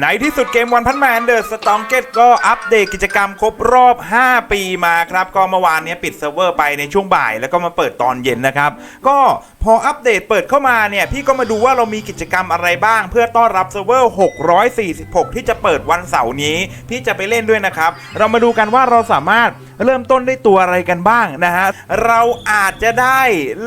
ในที่สุดเกมวันพันแมนเดอร์สตองเกตก็อัปเดตกิจกรรมครบรอบ 5 ปีมาครับ ก็เมื่อวานนี้ปิดเซิร์ฟเวอร์ไปในช่วงบ่าย แล้วก็มาเปิดตอนเย็นนะครับ ก็พออัปเดตเปิดเข้ามาเนี่ย พี่ก็มาดูว่าเรามีกิจกรรมอะไรบ้าง เพื่อต้อนรับเซิร์ฟเวอร์ 646 ที่จะเปิดวันเสาร์นี้ พี่จะไปเล่นด้วยนะครับ เรามาดูกันว่าเราสามารถเริ่มต้นได้ตัวอะไรกันบ้างนะฮะ เราอาจจะได้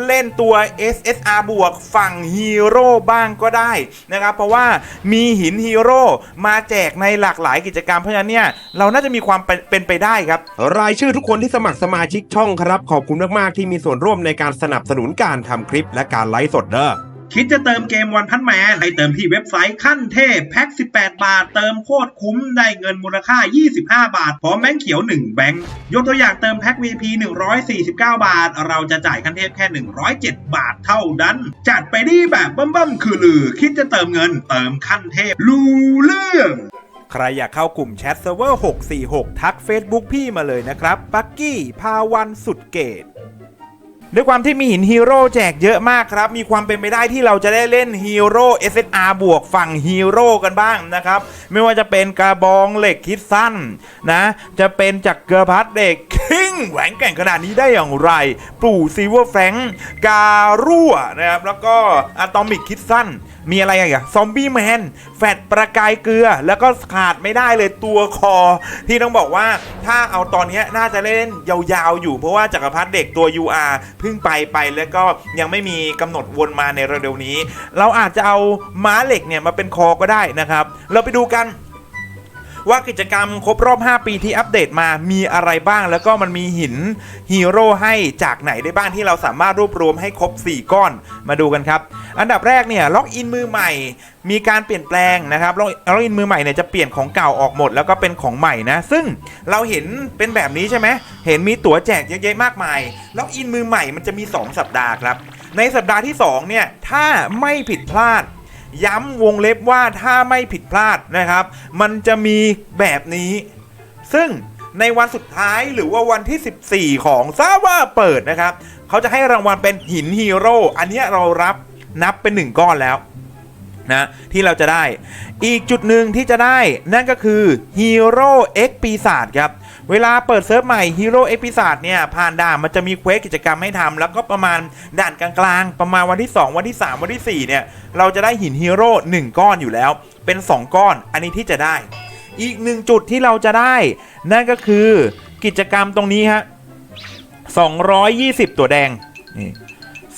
เล่นตัว SSR บวกฝั่งฮีโร่บ้างก็ได้นะครับ เพราะว่ามีหินฮีโร่มาแจกในหลากหลายกิจกรรมเพราะฉะนั้นเนี่ยเราน่าจะมีความเป็นเป็นไปได้ครับ รายชื่อทุกคนที่สมัครสมาชิกช่องครับ ขอบคุณมากๆที่มีส่วนร่วมในการสนับสนุนการทำคลิปและการไลฟ์สดเด้อ คิดจะเติมเกมวันพันแมนให้เติมที่เว็บไซต์ขั้นเทพแพ็ก18 บาท เติมโคตรคุ้มได้เงินมูลค่า 25 บาท พร้อมแบงค์เขียว 1 แบงค์ยกตัวอย่างเติมแพ็ก VP 149 บาท เราจะจ่ายขั้นเทพแค่ 107 บาทเท่านั้น จัดไปดีแบบบั้มๆคือลือ คิดจะเติมเงินเติมขั้นเทพรู้เรื่องใครอยากเข้ากลุ่มแชทเซิร์ฟเวอร์ 646 ทัก Facebook พี่มาเลยนะครับ ปักกี้ พาวันสุดเกต ด้วยความที่มีหินฮีโร่แจกเยอะมากครับ มีความเป็นไปได้ที่เราจะได้เล่นฮีโร่ SSR บวกฝั่งฮีโร่กันบ้างนะครับ ไม่ว่าจะเป็นกระบองเหล็กคิดสั้นนะ จะเป็นจักรเกอร์พัดเด็กคิงแหวงแก่งขนาดนี้ได้อย่างไร ปู่ซีเวอร์แฟงการัวนะครับ แล้วก็อะตอมิกคิดสั้น มีอะไรอีกอะซอมบี้แมนแฟดประกายเกลือ แล้วก็ขาดไม่ได้เลยตัวคอ ที่ต้องบอกว่าถ้าเอาตอนนี้น่าจะเล่นยาวๆอยู่ เพราะว่าจักรพรรดิเด็กตัว UR เพิ่งไปไปแล้วก็ยังไม่มีกำหนดวนมาในเร็วๆนี้ เราอาจจะเอาม้าเหล็กเนี่ยมาเป็นคอก็ได้นะครับ เราไปดูกันว่ากิจกรรมครบรอบ 5 ปีที่อัปเดตมามีอะไรบ้าง แล้วก็มันมีหินฮีโร่ให้จากไหนได้บ้างที่เราสามารถรวบรวมให้ครบ 4 ก้อนมาดูกันครับ อันดับแรกเนี่ยล็อกอินมือใหม่ มีการเปลี่ยนแปลงนะครับล็อกล็อกอินมือใหม่เนี่ยจะเปลี่ยนของเก่าออกหมด แล้วก็เป็นของใหม่นะ ซึ่งเราเห็นเป็นแบบนี้ใช่ไหมเห็นมีตั๋วแจกเยอะแยะมากมายล็อกอินมือใหม่มันจะมี 2 สัปดาห์ครับ ในสัปดาห์ที่ 2 เนี่ย ถ้าไม่ผิดพลาด ย้ำวงเล็บว่าถ้าไม่ผิดพลาดนะครับ มันจะมีแบบนี้ ซึ่งในวันสุดท้ายหรือว่าวันที่ 14 ของซาว่าเปิดนะครับ เขาจะให้รางวัลเป็นหินฮีโร่ อันนี้เรารับ นับเป็น 1 ก้อนแล้วนะที่เราจะได้อีกจุดหนึ่งที่จะได้นั่นก็คือฮีโร่เอ็กปีศาจครับ เวลาเปิดเซิร์ฟใหม่ฮีโร่เอ็กปีศาจเนี่ยผ่านด่านมันจะมีเควสกิจกรรมให้ทำแล้วก็ประมาณด่านกลางๆ ประมาณวันที่ 2 วันที่ 3 วันที่ 4 เนี่ย เราจะได้หินฮีโร่1ก้อนอยู่แล้ว เป็น 2 ก้อนอันนี้ที่จะได้ อีกหนึ่งจุดที่เราจะได้ นั่นก็คือกิจกรรมตรงนี้ฮะ220 ตัวแดงนี่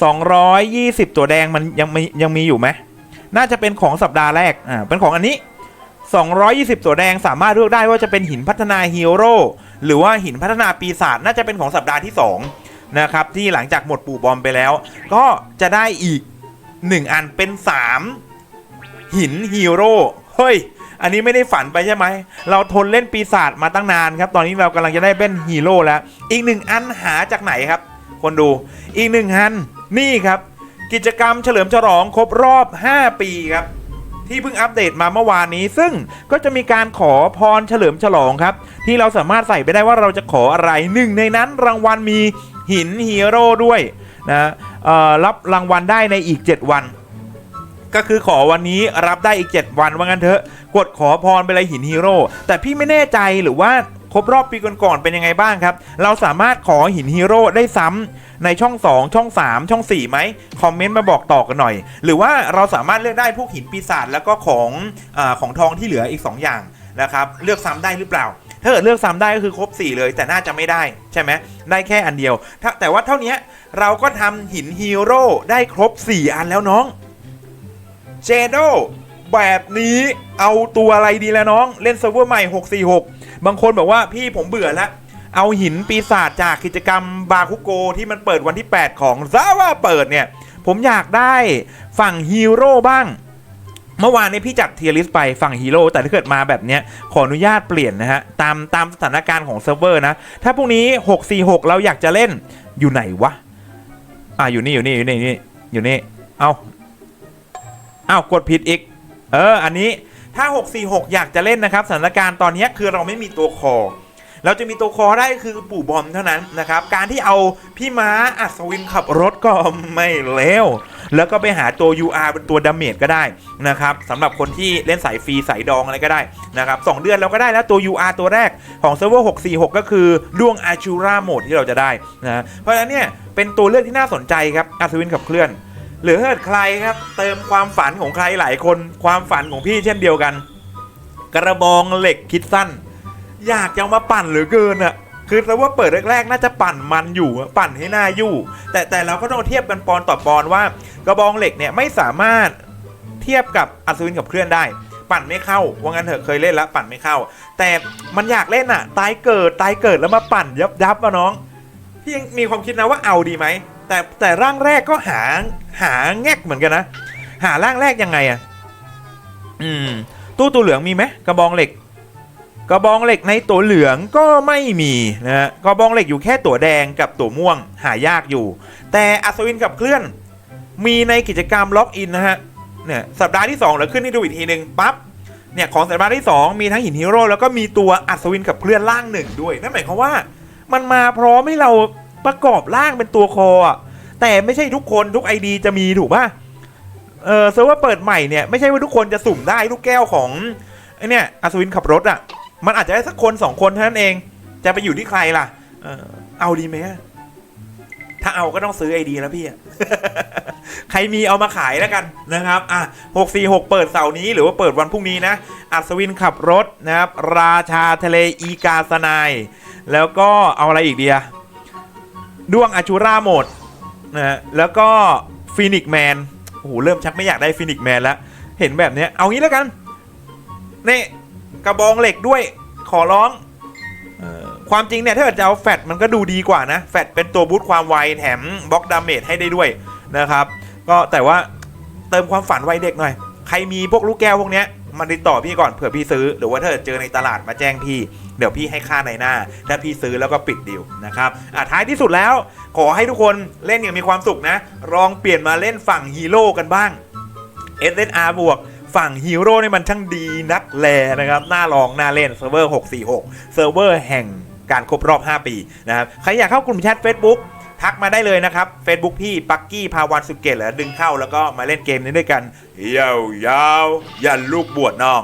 220 ตัวแดงมันยังมียังมีอยู่ไหมน่าจะเป็นของสัปดาห์แรกอ่าเป็นของอันนี้ 220 ตัวแดงสามารถเลือกได้ว่าจะเป็นหินพัฒนาฮีโร่หรือว่าหินพัฒนาปีศาจน่าจะเป็นของสัปดาห์ที่2นะครับที่หลังจากหมดปู่บอมไปแล้ว ก็จะได้อีก 1 อันเป็น 3 หินฮีโร่เฮ้ยอันนี้ไม่ได้ฝันไปใช่ไหม เราทนเล่นปีศาจมาตั้งนานครับ ตอนนี้เรากำลังจะได้เป็นฮีโร่แล้ว อีกหนึ่งอันหาจากไหนครับ คนดู อีกหนึ่งอัน นี่ครับ กิจกรรมเฉลิมฉลองครบรอบ 5 ปีครับ ที่เพิ่งอัปเดตมาเมื่อวานนี้ ซึ่งก็จะมีการขอพรเฉลิมฉลองครับ ที่เราสามารถใส่ไปได้ว่าเราจะขออะไรหนึ่งในนั้นรางวัลมีหินฮีโร่ด้วยนะรับรางวัลได้ในอีก 7 วัน ก็คือขอวันนี้รับได้อีก 7 วันว่างั้นเถอะ กดขอพรไปเลยหินฮีโร่แต่พี่ไม่แน่ใจหรือว่า ครบรอบปีก่อนๆเป็นยังไงบ้างครับ เราสามารถขอหินฮีโร่ได้ซ้ำในช่อง 2 ช่อง 3 ช่อง4ไหมคอมเมนต์มาบอกต่อกันหน่อย หรือว่าเราสามารถเลือกได้พวกหินปีศาจแล้วก็ของอของทองที่เหลืออีก 2 อย่างนะครับเลือกซ้ำได้หรือเปล่า ถ้าเกิดเลือกซ้ำได้ก็คือครบ 4 เลย แต่น่าจะไม่ได้ใช่ไหมได้แค่อันเดียว แต่ว่าเท่านี้เราก็ทำหินฮีโร่ได้ครบ 4 อันแล้วน้องเจโด แบบนี้เอาตัวอะไรดีแล้วน้อง เล่นเซิร์ฟเวอร์ใหม่ 646 บางคนบอกว่าพี่ผมเบื่อแล้ว เอาหินปีศาจจากกิจกรรมบาคุโกที่มันเปิดวันที่ 8 ของซาว่าเปิดเนี่ย ผมอยากได้ฝั่งฮีโร่บ้าง เมื่อวานนี้พี่จัดเทียริสไปฝั่งฮีโร่แต่ถ้าเกิดมาแบบเนี้ยขออนุญาตเปลี่ยนนะฮะ ตามตามสถานการณ์ของเซิร์ฟเวอร์นะ ถ้าพรุ่งนี้ 646 เราอยากจะเล่นอยู่ไหนวะอ่าอยู่นี่อยู่นี่อยู่นี่อยู่นี่อยู่นี่เอาอ้าวกดผิดอีก เออ อันนี้ถ้า 646 อยากจะเล่นนะครับสถานการณ์ตอนนี้คือเราไม่มีตัวคอ เราจะมีตัวคอได้คือปู่บอมเท่านั้นนะครับ การที่เอาพี่ม้าอัศวินขับรถก็ไม่เลวแล้วก็ไปหาตัว UR เป็นตัวดาเมจก็ได้นะครับสำหรับคนที่เล่นสายฟรีสายดองอะไรก็ได้นะครับสองเดือนเราก็ได้แล้วตัว UR ตัวแรกของเซิร์ฟเวอร์646 ก็คือดวงอาชูราโหมดที่เราจะได้นะเพราะฉะนั้นเนี่ยเป็นตัวเลือกที่น่าสนใจครับอัศวินขับเคลื่อน หรือถ้าเกิดใครครับ เติมความฝันของใครหลายคนความฝันของพี่เช่นเดียวกัน กระบองเหล็กคิดสั้น อยากจะมาปั่นเหลือเกินอะคือแต่ว่าเปิดแรกๆ น่าจะปั่นมันอยู่ปั่นให้หน้ายู่ แต่แต่เราก็ต้องเทียบกันปอนต่อปอนว่ากระบองเหล็กเนี่ยไม่สามารถเทียบกับอัศวินขับเคลื่อนได้ ปั่นไม่เข้าว่างั้นเถอะเคยเล่นแล้วปั่นไม่เข้า แต่มันอยากเล่นอะตายเกิดตายเกิดแล้วมาปั่นยับยับอะน้องพี่ยังมีความคิดนะว่าเอาดีไหม แต่แต่ร่างแรกก็หาหาแงกเหมือนกันนะ หาร่างแรกยังไงอะอืมตู้ตัวเหลืองมีไหมกระบองเหล็ก กระบองเหล็กในตัวเหลืองก็ไม่มีนะฮะกระบองเหล็กอยู่แค่ตัวแดงกับตัวม่วงหายากอยู่ แต่อัศวินกับเคลื่อน มีในกิจกรรมล็อกอินนะฮะเนี่ยสัปดาห์ที่2เราขึ้นให้ดูอีกทีหนึ่งปั๊บเนี่ยของสัปดาห์ที่ 2 มีทั้งหินฮีโร่แล้วก็มีตัวอัศวินกับเคลื่อนล่างหนึ่งด้วยนั่นหมายความว่า มันมาพร้อมให้เรา ประกอบร่างเป็นตัวคออะแต่ไม่ใช่ทุกคนทุกไอดีจะมีถูกป่ะเออเซิร์ฟเวอร์เปิดใหม่เนี่ยไม่ใช่ว่าทุกคนจะสุ่มได้ลูกแก้วของไอเนี่ยอัศวินขับรถอะ มันอาจจะได้สักคนสองคนเท่านั้นเอง จะไปอยู่ที่ใครล่ะ เออเอาดีไหมถ้าเอาก็ต้องซื้อไอดีแล้วพี่ใครมีเอามาขายแล้วกันนะครับ อะ646เปิดเสาร์นี้หรือว่าเปิดวันพรุ่งนี้นะ อัศวินขับรถนะครับ ราชาทะเลอีกาสนาย แล้วก็เอาอะไรอีกเดีย ด้วงอาชูราโหมดนะฮะแล้วก็ฟินิกแมนโอ้โหเริ่มชักไม่อยากได้ฟินิกแมนแล้ว เห็นแบบเนี้ยเอางี้แล้วกันนี่กระบองเหล็กด้วยขอร้องออความจริงเนี่ยถ้าเกิดจะเอาแฟตมันก็ดูดีกว่านะ แฟตเป็นตัวบูตความไวแถมบล็อกดาเมจให้ได้ด้วยนะครับ ก็แต่ว่าเติมความฝันไวเด็กหน่อย ใครมีพวกลูกแก้วพวกเนี้ย มาติดต่อพี่ก่อนเผื่อพี่ซื้อ หรือว่าถ้าเกิดเจอในตลาดมาแจ้งพี่ เดี๋ยวพี่ให้ค่าในหน้า ถ้าพี่ซื้อแล้วก็ปิดดีลนะครับอะท้ายที่สุดแล้ว ขอให้ทุกคนเล่นอย่างมีความสุขนะ ลองเปลี่ยนมาเล่นฝั่งฮีโร่กันบ้าง SNR บวกฝั่งฮีโร่นี่มันช่างดีนักแลนะครับน่าลองน่าเล่นเซิร์ฟเวอร์646เซิร์ฟเวอร์แห่งการครบรอบ 5 ปีนะครับใครอยากเข้ากลุ่มแชท Facebook ทักมาได้เลยนะครับ Facebook พี่ปักกี้พาวันสุเกตแล้วดึงเข้าแล้วก็มาเล่นเกมนี้ด้วยกันยาวยาวยันลูกบวชน้อง